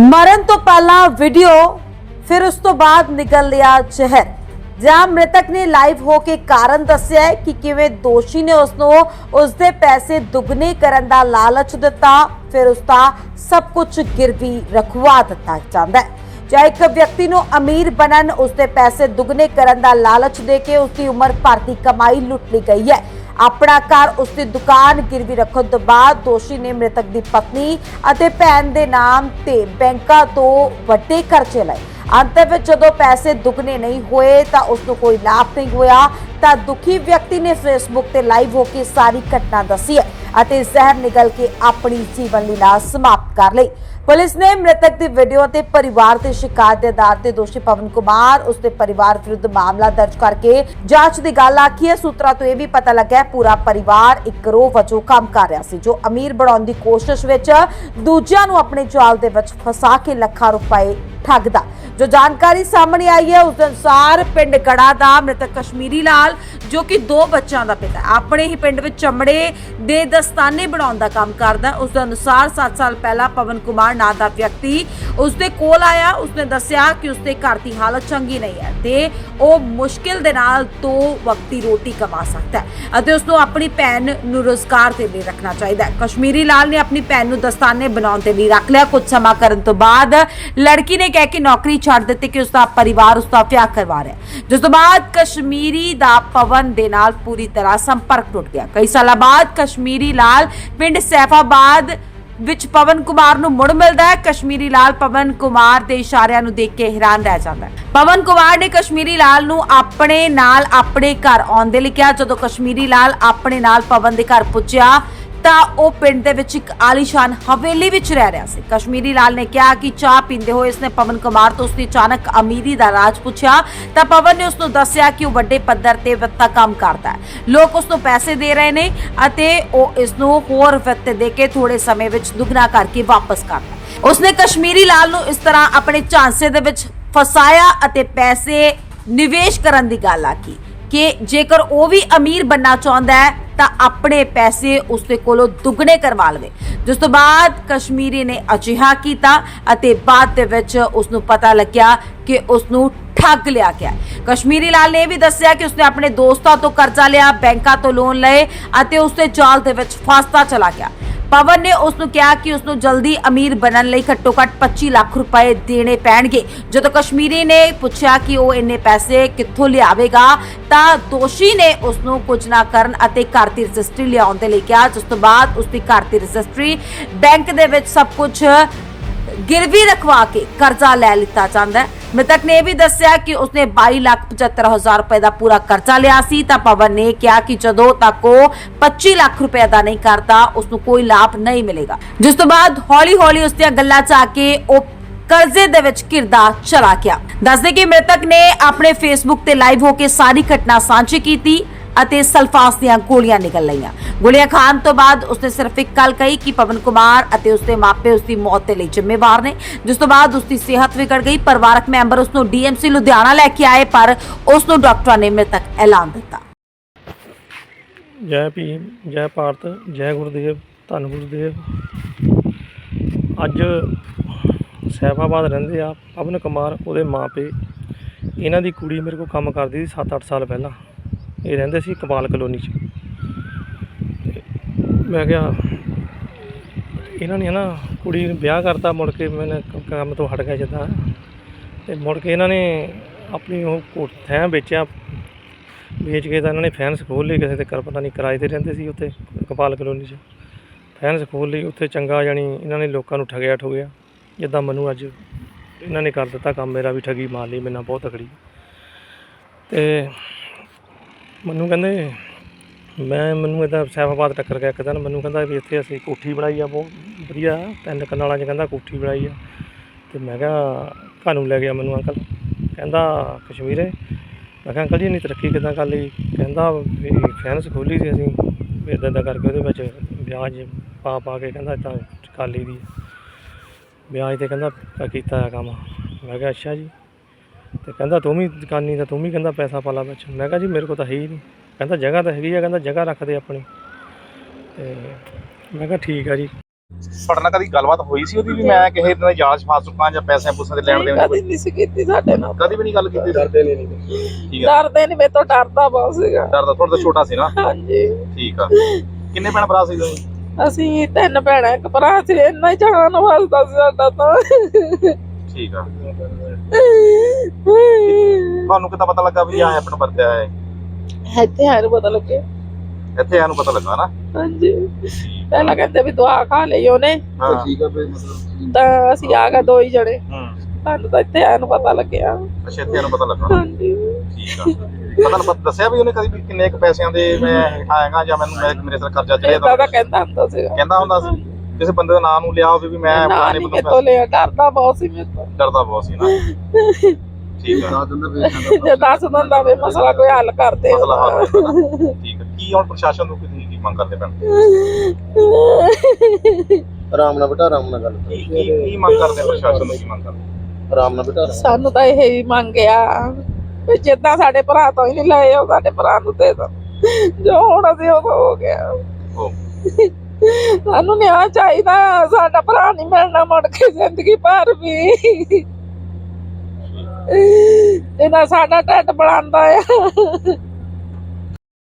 ਮਰਨ ਤੋਂ ਪਹਿਲਾਂ ਵੀਡੀਓ ਫਿਰ ਉਸ ਤੋਂ ਬਾਅਦ ਨਿਕਲ ਲਿਆ ਜ਼ਹਿਰ। ਜਾਂ ਮ੍ਰਿਤਕ ਨੇ ਲਾਈਵ ਹੋ ਕੇ ਕਾਰਨ ਦੱਸਿਆ ਹੈ ਕਿ ਕਿਵੇਂ ਦੋਸ਼ੀ ਨੇ ਉਸ ਨੂੰ ਉਸ ਦੇ ਪੈਸੇ ਦੁੱਗਣੇ ਕਰਨ ਦਾ ਲਾਲਚ ਦਿੱਤਾ, ਫਿਰ ਉਸ ਦਾ ਸਭ ਕੁਝ ਗਿਰਵੀ ਰਖਵਾ ਦਿੱਤਾ ਜਾਂਦਾ ਹੈ। ਜਾਂ ਇੱਕ ਵਿਅਕਤੀ ਨੂੰ ਅਮੀਰ ਬਣਨ ਉਸ ਦੇ ਪੈਸੇ ਦੁੱਗਣੇ ਕਰਨ ਦਾ ਲਾਲਚ ਦੇ ਕੇ ਉਸ ਦੀ ਉਮਰ ਭਰ ਦੀ ਕਮਾਈ ਲੁੱਟ ਲਈ ਗਈ ਹੈ। ਆਪਣਾ ਘਰ ਉਸ ਦੀ ਦੁਕਾਨ ਗਿਰਵੀ ਰੱਖਣ ਤੋਂ ਬਾਅਦ ਦੋਸ਼ੀ ਨੇ ਮ੍ਰਿਤਕ ਦੀ ਪਤਨੀ ਅਤੇ ਭੈਣ ਦੇ ਨਾਮ ਤੇ ਬੈਂਕਾਂ ਤੋਂ ਵੱਡੇ ਕਰਜ਼ੇ ਲਏ। ਅੰਤ ਵਿੱਚ ਜਦੋਂ ਪੈਸੇ ਦੁੱਗਣੇ ਨਹੀਂ ਹੋਏ ਤਾਂ ਉਸ ਨੂੰ ਕੋਈ ਲਾਭ ਨਹੀਂ ਹੋਇਆ। ਤਾਂ ਦੁਖੀ ਵਿਅਕਤੀ ਨੇ ਫੇਸਬੁੱਕ ਤੇ ਲਾਈਵ ਹੋ ਕੇ ਸਾਰੀ ਘਟਨਾ ਦੱਸੀ ਹੈ। ਅਤੇ ਜ਼ਹਿਰ ਨਿਗਲ ਕੇ ਆਪਣੀ ਜੀਵਨ ਲੀਲਾ ਸਮਾਪਤ ਕਰ ਲਈ। ਪੁਲਿਸ ਨੇ ਮ੍ਰਿਤਕ ਦੀ ਵੀਡੀਓ ਤੇ ਪਰਿਵਾਰ ਦੇ ਸ਼ਿਕਾਇਤ ਦੇ ਆਧਾਰ ਤੇ ਦੋਸ਼ੀ ਪਵਨ ਕੁਮਾਰ ਉਸ ਦੇ ਪਰਿਵਾਰ ਵਿਰੁੱਧ ਮਾਮਲਾ ਦਰਜ ਕਰਕੇ ਜਾਂਚ ਦੀ ਗੱਲ ਆਖੀ ਹੈ। ਸੂਤਰਾਂ ਤੋਂ ਇਹ ਵੀ ਪਤਾ ਲੱਗਾ ਪੂਰਾ ਪਰਿਵਾਰ ਇੱਕ ਗਰੋਹ ਵਜੋਂ ਕੰਮ ਕਰ ਰਿਹਾ ਸੀ, ਜੋ ਅਮੀਰ ਬਣਾਉਣ ਦੀ ਕੋਸ਼ਿਸ਼ ਵਿੱਚ ਦੂਜਿਆਂ ਨੂੰ ਆਪਣੇ ਚਾਲ ਦੇ ਵਿੱਚ ਫਸਾ ਕੇ ਲੱਖਾਂ ਰੁਪਏ ਠੱਗਦਾ। ਜੋ ਜਾਣਕਾਰੀ ਸਾਹਮਣੇ ਆਈ ਹੈ, ਉਸ ਅਨੁਸਾਰ ਪਿੰਡ ਕੜਾ ਦਾ ਮ੍ਰਿਤਕ ਕਸ਼ਮੀਰੀ ਲਾਲ, ਜੋ ਕਿ ਦੋ ਬੱਚਿਆਂ ਦਾ ਪਿਤਾ ਆਪਣੇ ਹੀ ਪਿੰਡ ਵਿੱਚ ਚਮੜੇ ਦੇ ਦਸਤਾਨੇ ਬਣਾਉਣ ਦਾ ਕੰਮ ਕਰਦਾ ਹੈ। ਉਸ ਦੇ ਅਨੁਸਾਰ 7 ਸਾਲ ਪਹਿਲਾਂ ਪਵਨ ਕੁਮਾਰ ਨਾਂ ਦਾ ਵਿਅਕਤੀ ਉਸ ਦੇ ਕੋਲ ਆਇਆ, ਉਸਨੇ ਦੱਸਿਆ ਕਿ ਉਸ ਘਰ ਦੀ ਹਾਲਤ ਚੰਗੀ ਨਹੀਂ ਹੈ ਤੇ ਉਹ ਮੁਸ਼ਕਿਲ ਦੇ ਨਾਲ ਦੋ ਵਕਤ ਰੋਟੀ ਕਮਾ ਸਕਦਾ ਹੈ ਅਤੇ ਉਸ ਨੂੰ ਆਪਣੀ ਭੈਣ ਨੂੰ ਰੋਜ਼ਗਾਰ ਦੇ ਲਈ ਰੱਖਣਾ ਚਾਹੀਦਾ ਹੈ। ਕਸ਼ਮੀਰੀ ਲਾਲ ਨੇ ਆਪਣੀ ਭੈਣ ਨੂੰ ਦਸਤਾਨੇ ਬਣਾਉਣ ਦੇ ਲਈ ਰੱਖ ਲਿਆ। ਕੁਝ ਸਮਾਂ ਕਰਨ ਤੋਂ ਬਾਅਦ ਲੜਕੀ ਨੇ ਕਹਿ ਕੇ ਨੌਕਰੀ ਛੱਡ ਦਿੱਤੀ ਕਿ ਉਸ ਦਾ ਪਰਿਵਾਰ ਉਸ ਦਾ ਵਿਆਹ ਕਰਵਾ ਰਿਹਾ ਜਿਸ ਤੋਂ ਬਾਅਦ ਕਸ਼ਮੀਰੀ ਦਾ ਪਵਨ ਦੇ ਨਾਲ ਪੂਰੀ ਤਰ੍ਹਾਂ ਸੰਪਰਕ ਟੁੱਟ ਗਿਆ। ਕਈ ਸਾਲਾਂ ਬਾਅਦ ਕਸ਼ਮੀਰੀ ਲਾਲ ਪਿੰਡ ਸੈਫਾਬਾਦ ਵਿੱਚ ਪਵਨ ਕੁਮਾਰ ਨੂੰ ਮੁੜ ਮਿਲਦਾ ਹੈ। ਕਸ਼ਮੀਰੀ ਲਾਲ ਪਵਨ ਕੁਮਾਰ ਦੇ ਇਸ਼ਾਰਿਆਂ ਨੂੰ ਦੇਖ ਕੇ ਹੈਰਾਨ ਰਹਿ ਜਾਂਦਾ ਹੈ। ਪਵਨ ਕੁਮਾਰ ਨੇ ਕਸ਼ਮੀਰੀ ਲਾਲ ਨੂੰ ਆਪਣੇ ਨਾਲ ਆਪਣੇ ਘਰ ਆਉਣ ਦੇ ਲਈ ਕਿਹਾ। ਜਦੋਂ ਕਸ਼ਮੀਰੀ ਲਾਲ ਆਪਣੇ ਨਾਲ ਪਵਨ ਦੇ ਘਰ ਪੁੱਜਿਆ ਤਾਂ ਉਹ ਪਿੰਡ ਦੇ ਵਿੱਚ ਇੱਕ ਆਲੀਸ਼ਾਨ ਹਵੇਲੀ ਵਿੱਚ ਰਹਿ ਰਿਹਾ ਸੀ। ਕਸ਼ਮੀਰੀ ਲਾਲ ਨੇ ਕਿਹਾ ਕਿ ਚਾਹ ਪੀਂਦੇ ਹੋਏ ਇਸਨੇ ਪਵਨ ਕੁਮਾਰ ਤੋਂ ਉਸਦੀ ਅਚਾਨਕ ਅਮੀਰੀ ਦਾ ਰਾਜ ਪੁੱਛਿਆ। ਤਾਂ ਪਵਨ ਨੇ ਉਸ ਨੂੰ ਦੱਸਿਆ ਕਿ ਉਹ ਵੱਡੇ ਪੱਧਰ ਤੇ ਵਿੱਤਾ ਕੰਮ ਕਰਦਾ ਹੈ। ਲੋਕ ਉਸ ਨੂੰ ਪੈਸੇ ਦੇ ਰਹੇ ਨੇ ਅਤੇ ਉਹ ਇਸ ਨੂੰ ਹੋਰ ਵਿੱਤ ਦੇ ਕੇ ਥੋੜੇ ਸਮੇਂ ਵਿੱਚ ਦੁੱਗਣਾ ਕਰਕੇ ਵਾਪਸ ਕਰਦਾ ਉਸਨੇ ਕਸ਼ਮੀਰੀ ਲਾਲ ਨੂੰ ਇਸ ਤਰ੍ਹਾਂ ਆਪਣੇ ਝਾਂਸੇ ਦੇ ਵਿੱਚ ਫਸਾਇਆ ਅਤੇ ਪੈਸੇ ਨਿਵੇਸ਼ ਕਰਨ ਦੀ ਗੱਲ ਆਖੀ ਕਿ ਜੇਕਰ ਉਹ ਵੀ ਅਮੀਰ ਬੰਨਾ ਚਾਹੁੰਦਾ ਹੈ ਤਾਂ ਆਪਣੇ ਪੈਸੇ ਉਸਦੇ ਕੋਲੋਂ ਦੁੱਗਣੇ ਕਰਵਾ ਲਵੇ। ਜਿਸ ਤੋਂ ਬਾਅਦ ਕਸ਼ਮੀਰੀ ਨੇ ਅਜਿਹਾ ਕੀਤਾ ਅਤੇ ਬਾਅਦ ਦੇ ਵਿੱਚ ਉਸ ਨੂੰ ਪਤਾ ਲੱਗਿਆ ਕਿ ਉਸ ਨੂੰ ਠੱਗ ਲਿਆ ਗਿਆ ਕਸ਼ਮੀਰੀ ਲਾਲ ਨੇ ਇਹ ਵੀ ਦੱਸਿਆ ਕਿ ਉਸਨੇ ਆਪਣੇ ਦੋਸਤਾਂ ਤੋਂ ਕਰਜ਼ਾ ਲਿਆ, ਬੈਂਕਾਂ ਤੋਂ ਲੋਨ ਲਏ ਅਤੇ ਉਸਦੇ ਜਾਲ ਦੇ ਵਿੱਚ ਫਸਦਾ ਚਲਾ ਗਿਆ। ਪਵਨ ਨੇ ਉਸ ਨੂੰ ਕਿਹਾ ਕਿ ਉਸ ਨੂੰ ਜਲਦੀ ਅਮੀਰ ਬਣਨ ਲਈ ਘੱਟੋ ਘੱਟ 25 ਲੱਖ ਰੁਪਏ ਦੇਣੇ ਪੈਣਗੇ। ਜਦੋਂ ਕਸ਼ਮੀਰੀ ਨੇ ਪੁੱਛਿਆ ਕਿ ਉਹ ਇੰਨੇ ਪੈਸੇ ਕਿੱਥੋਂ ਲਿਆਵੇਗਾ, ਤਾਂ ਦੋਸ਼ੀ ਨੇ ਉਸ ਨੂੰ ਕੁਝ ਨਾ ਕਰਨ ਅਤੇ ਘਰ ਦੀ ਰਜਿਸਟਰੀ ਲਿਆਉਣ ਦੇ ਲਈ ਕਿਹਾ। ਜਿਸ ਤੋਂ ਬਾਅਦ ਉਸ ਦੀ ਘਰ ਦੀ ਰਜਿਸਟਰੀ ਬੈਂਕ ਦੇ ਵਿੱਚ ਸਭ ਕੁਝ ਗਿਰਵੀ ਰਖਵਾ ਕੇ ਕਰਜ਼ਾ ਲੈ ਲਿੱਤਾ ਜਾਂਦਾ ਹੈ। ਮ੍ਰਿਤਕ ਨੇ ਇਹ ਵੀ ਦੱਸਿਆ ਕਿ ਉਸਨੇ 22 ਲੱਖ 75 ਹਜ਼ਾਰ ਰੁਪਏ ਦਾ ਪੂਰਾ ਕਰਜ਼ਾ ਲਿਆ ਸੀ। ਤਾਂ ਪਵਨ ਨੇ ਕਿਹਾ ਕਿ ਜਦੋਂ ਤੱਕ ਉਹ 25 ਲੱਖ ਰੁਪਏ ਦਾ ਨਹੀਂ ਕਰਦਾ ਉਸ ਨੂੰ ਕੋਈ ਲਾਭ ਨਹੀਂ ਮਿਲੇਗਾ। ਜਿਸ ਤੋਂ ਬਾਅਦ ਹੌਲੀ-ਹੌਲੀ ਉਸ ਦੀਆਂ ਗੱਲਾਂ 'ਚ ਆ ਕੇ ਉਹ ਕਰਜ਼ੇ ਦੇ ਵਿੱਚ ਘਿਰਦਾ ਚਲਾ ਗਿਆ। ਦੱਸਦੇ ਕਿ ਮ੍ਰਿਤਕ ਨੇ ਆਪਣੇ ਫੇਸਬੁੱਕ ਤੇ ਲਾਈਵ ਹੋ ਕੇ ਸਾਰੀ ਘਟਨਾ ਸਾਂਝੀ ਕੀਤੀ। ਅਤੇ ਸਲਫਾਸ ਦੀਆਂ ਗੋਲੀਆਂ ਨਿਕਲ ਲਈਆਂ। ਗੋਲੀਆਂ ਖਾਣ ਤੋਂ ਬਾਅਦ ਉਸਨੇ ਸਿਰਫ ਇੱਕ ਗੱਲ ਕਹੀ ਕਿ ਪਵਨ ਕੁਮਾਰ ਅਤੇ ਉਸਦੇ ਮਾਪੇ ਉਸਦੀ ਮੌਤ ਦੇ ਲਈ ਜ਼ਿੰਮੇਵਾਰ ਨੇ, ਜਿਸ ਤੋਂ ਬਾਅਦ ਉਸਦੀ ਸਿਹਤ ਵਿਗੜ ਗਈ। ਪਰਿਵਾਰਕ ਮੈਂਬਰ ਉਸ ਨੂੰ ਡੀਐਮਸੀ ਲੁਧਿਆਣਾ ਲੈ ਕੇ ਆਏ, ਪਰ ਉਸ ਨੂੰ ਡਾਕਟਰਾਂ ਨੇ ਮ੍ਰਿਤਕ ਐਲਾਨ ਦਿੱਤਾ। ਜੈ ਭੀਮ, ਜੈ ਭਾਰਤ, ਜੈ ਗੁਰਦੇਵ, ਧੰਨ ਗੁਰਦੇਵ। ਅੱਜ ਸੈਫਾਬਾਦ ਰਹਿੰਦੇ ਆ ਪਵਨ ਕੁਮਾਰ, ਉਹਦੇ ਮਾਪੇ ਇਹਨਾਂ ਦੀ ਕੁੜੀ ਮੇਰੇ ਕੋਲ ਕੰਮ ਕਰਦੀ ਸੀ 7-8 ਸਾਲ ਪਹਿਲਾਂ। ਇਹ ਰਹਿੰਦੇ ਸੀ ਕਪਾਲ ਕਲੋਨੀ 'ਚ। ਤੇ ਮੈਂ ਕਿਹਾ, ਇਹਨਾਂ ਨੇ ਨਾ ਕੁੜੀ ਨੂੰ ਵਿਆਹ ਕਰਤਾ, ਮੁੜ ਕੇ ਮੈਨੇ ਕੰਮ ਤੋਂ ਹਟ ਗਿਆ ਜਿੱਦਾਂ। ਤੇ ਮੁੜ ਕੇ ਇਹਨਾਂ ਨੇ ਆਪਣੀ ਉਹ ਕੋਠ ਥੈਂ ਵੇਚਿਆ। ਵੇਚ ਕੇ ਤਾਂ ਇਹਨਾਂ ਨੇ ਫੈਨਸ ਖੋਲ ਲਈ, ਕਿਸੇ ਤੇ ਕਰ ਪਤਾ ਨਹੀਂ ਕਿਰਾਏ ਤੇ ਰਹਿੰਦੇ ਸੀ ਉੱਥੇ, ਕਪਾਲ ਕਲੋਨੀ 'ਚ। ਫੈਨਸ ਖੋਲ ਲਈ, ਉੱਥੇ ਚੰਗਾ ਜਾਣੀ ਇਹਨਾਂ ਨੇ ਲੋਕਾਂ ਨੂੰ ਠਗਿਆ ਠੁਗਿਆ। ਜਿੱਦਾਂ ਮੈਨੂੰ ਅੱਜ ਇਹਨਾਂ ਨੇ ਕਰ ਦਿੱਤਾ ਕੰਮ, ਮੇਰਾ ਵੀ ਠਗੀ ਮਾਰ ਲਈ, ਮੇਰੇ ਬਹੁਤ ਤਕੜੀ। ਤੇ ਮੈਨੂੰ ਕਹਿੰਦੇ, ਮੈਂ, ਮੈਨੂੰ ਇਦਾਂ ਸੈਫਾਬਾਦ ਟੱਕਰ ਗਿਆ ਇੱਕ ਦਿਨ, ਮੈਨੂੰ ਕਹਿੰਦਾ ਵੀ ਇੱਥੇ ਅਸੀਂ ਕੋਠੀ ਬਣਾਈ ਆ, ਬਹੁਤ ਵਧੀਆ, ਤਿੰਨ ਕਨਾਲਾਂ 'ਚ ਕਹਿੰਦਾ ਕੋਠੀ ਬਣਾਈ ਆ। ਤੇ ਮੈਂ ਕਿਹਾ ਘਰ ਨੂੰ ਲੈ ਗਿਆ ਮੈਨੂੰ ਅੰਕਲ? ਕਹਿੰਦਾ, ਕਸ਼ਮੀਰੇ। ਮੈਂ ਕਿਹਾ, ਅੰਕਲ ਜੀ, ਇੰਨੀ ਤਰੱਕੀ ਕਿੱਦਾਂ ਕਰ ਲਈ? ਕਹਿੰਦਾ ਵੀ ਫੈਨਸ ਖੋਲੀ ਸੀ ਅਸੀਂ, ਵੀ ਇੱਦਾਂ ਇੱਦਾਂ ਕਰਕੇ ਉਹਦੇ ਵਿੱਚ ਵਿਆਜ ਪਾ ਪਾ ਕੇ ਕਹਿੰਦਾ ਇਦਾਂ ਕਰ ਲਈ ਦੀ ਵਿਆਜ ਤੇ ਕਹਿੰਦਾ ਕੀਤਾ ਆ ਕੰਮ। ਮੈਂ ਕਿਹਾ, ਅੱਛਾ ਜੀ। ਤੇ ਕਹਿੰਦਾ ਤੂੰ ਵੀ ਦੁਕਾਨੀ ਦਾ ਤੂੰ ਵੀ ਕਹਿੰਦਾ ਪੈਸਾ ਪਾ ਲਾ ਵਿੱਚ। ਮੈਂ ਕਿਹਾ ਜੀ ਮੇਰੇ ਕੋਲ ਤਾਂ ਹੈ ਹੀ ਨਹੀਂ। ਕਹਿੰਦਾ ਜਗ੍ਹਾ ਤਾਂ ਹੈਗੀ ਆ ਕਹਿੰਦਾ ਜਗ੍ਹਾ ਰੱਖ ਦੇ ਆਪਣੀ। ਤੇ ਮੈਂ ਕਿਹਾ ਠੀਕ ਆ ਜੀ। ਤੁਹਾਡੇ ਨਾਲ ਕਦੀ ਗੱਲਬਾਤ ਹੋਈ ਸੀ ਉਹਦੀ ਵੀ ਮੈਂ ਕਿਸੇ ਦਿਨ ਜਾਂਚ ਫਸ ਚੁੱਕਾ ਜਾਂ ਪੈਸੇ ਪੂਸੇ ਦੇ ਲੈਣ ਦੇਣ ਦੀ ਕਦੀ ਕੋਈ ਨਹੀਂ ਸੀ ਕੀਤੀ ਸਾਡੇ ਨਾਲ। ਕਦੀ ਵੀ ਨਹੀਂ ਗੱਲ ਕੀਤੀ ਡਰਦੇ ਨਹੀਂ ਠੀਕ ਆ। ਡਰਦੇ ਨਹੀਂ ਮੇਰੇ ਤੋਂ ਡਰਦਾ ਬਹੁਤ ਸੀਗਾ। ਡਰਦਾ ਥੋੜਾ ਜਿਹਾ ਛੋਟਾ ਸੀ ਨਾ? ਹਾਂਜੀ। ਠੀਕ ਆ। ਕਿੰਨੇ ਭੈਣ ਭਰਾ ਸੀ ਤੁਸੀਂ? ਅਸੀਂ ਤਿੰਨ ਭੈਣਾਂ ਇੱਕ ਭਰਾ ਸੀ ਇੰਨਾ ਹੀ ਜਾਨ ਵਾਸਤਾ ਸੀ ਸਾਡਾ ਤਾਂ। ਠੀਕ ਆ। ਤੁਹਾਨੂੰ ਕਿੱਦਾਂ ਪਤਾ ਲੱਗਾ ਵੀ ਆਹ ਆਪਣਾ ਵਰਤਿਆ ਹੈ? ਇੱਥੇ ਹਾਰ ਪਤਾ ਲੱਗੇ ਇੱਥੇ ਆਨੂੰ ਪਤਾ ਲੱਗਾ ਨਾ? ਹਾਂਜੀ। ਪਹਿਲਾਂ ਕਹਿੰਦੇ ਵੀ ਦਵਾ ਖਾ ਲਈ ਉਹਨੇ। ਹਾਂ। ਠੀਕ ਆ ਫੇ ਮਤਲਬ ਤਾਂ ਅਸੀਂ ਆ ਗਏ ਦੋ ਹੀ ਜਣੇ। ਹੂੰ। ਸਾਨੂੰ ਤਾਂ ਇੱਥੇ ਆਇਆ ਨੂੰ ਪਤਾ ਲੱਗਿਆ। ਅੱਛਾ ਇੱਥੇ ਆਨੂੰ ਪਤਾ ਲੱਗਾ ਹਾਂਜੀ। ਠੀਕ ਆ। ਪਤਾ ਲੱਗਾ ਦੱਸਿਆ ਵੀ ਉਹਨੇ ਕਦੀ ਵੀ ਕਿੰਨੇ ਕੁ ਪੈਸਿਆਂ ਦੇ ਮੈਂ ਆਏਗਾ ਜਾਂ ਮੈਨੂੰ ਮੇਰੇ ਸਿਰ ਕਰਜ਼ਾ ਚੜਿਆ ਤਾਂ ਕਹਿੰਦਾ ਹੁੰਦਾ ਸੀਗਾ। ਕਹਿੰਦਾ ਹੁੰਦਾ ਸੀ। ਕਿਸੇ ਬੰਦੇ ਦਾ ਨਾਮ ਨੂੰ ਲਿਆ ਹੋਵੇ ਵੀ ਮੈਂ ਨਾ ਫਲਾਣੇ ਨਹੀਂ ਬੰਦੇ ਮੇਰੇ ਤੋਂ ਲਿਆ? ਡਰਦਾ ਬਹੁਤ ਸੀ ਮੇਰੇ ਤੋਂ। ਡਰਦਾ ਬਹੁਤ ਸੀ ਨਾ। ਠੀਕ ਆ। ਜੇ ਦੱਸ ਦਿੰਦਾ ਵੀ ਮਸਲਾ ਕੋਈ ਹੱਲ ਕਰਦੇ ਮਸਲਾ ਹੱਲ ਹੋ। ਠੀਕ ਆ। ਕੀ ਹੁਣ ਪ੍ਰਸ਼ਾਸਨ ਤੋਂ ਕੀ ਕੀ ਮੰਗ ਕਰਦੇ ਪੈਣ ਆਰਾਮ ਨਾਲ ਬੇਟਾ ਆਰਾਮ ਨਾਲ ਗੱਲ ਕੀ ਕੀ ਕੀ ਮੰਗ ਕਰਦੇ ਆ ਪ੍ਰਸ਼ਾਸਨ ਤੋਂ ਕੀ ਮੰਗ ਕਰਦੇ ਆਰਾਮ ਨਾਲ ਬੇਟਾ। ਸਾਨੂੰ ਤਾਂ ਇਹ ਹੀ ਮੰਗਿਆ ਵੀ ਜਿੱਦਾਂ ਸਾਡੇ ਭਰਾ ਤੋਂ ਹੀ ਨਹੀਂ ਲਏ ਉਹ ਸਾਡੇ ਭਰਾ ਨੂੰ ਦੇ ਦੋ। ਜੋ ਹੋਣਾ ਸੀ ਉਹ ਤਾਂ ਹੋ ਗਿਆ। ਉਹ ਸਾਨੂੰ ਨਿਆਂ ਚਾਹੀਦਾ, ਸਾਡਾ ਭਰਾ ਨਹੀਂ ਮਿਲਣਾ ਮੁੜ ਕੇ ਜ਼ਿੰਦਗੀ ਭਰ ਵੀ। ਇਹਨਾਂ ਸਾਡਾ ਢਿੱਡ ਬਣਾਉਂਦਾ ਆ।